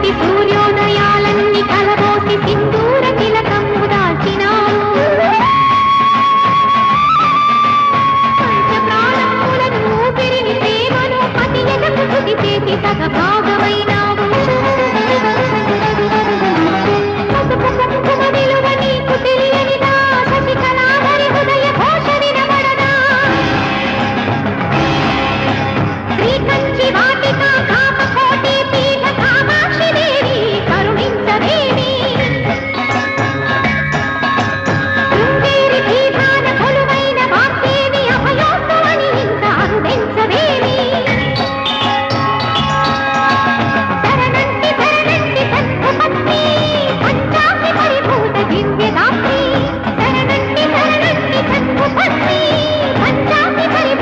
కలబోసి సూర్యోదయాలన్నీ కలబోసి సింధూర తిలకము దాచినావు పంచప్రాణములను ఊపిరిని ప్రేమను పతి ఎగకు చేసి సగభాగమైనావు You.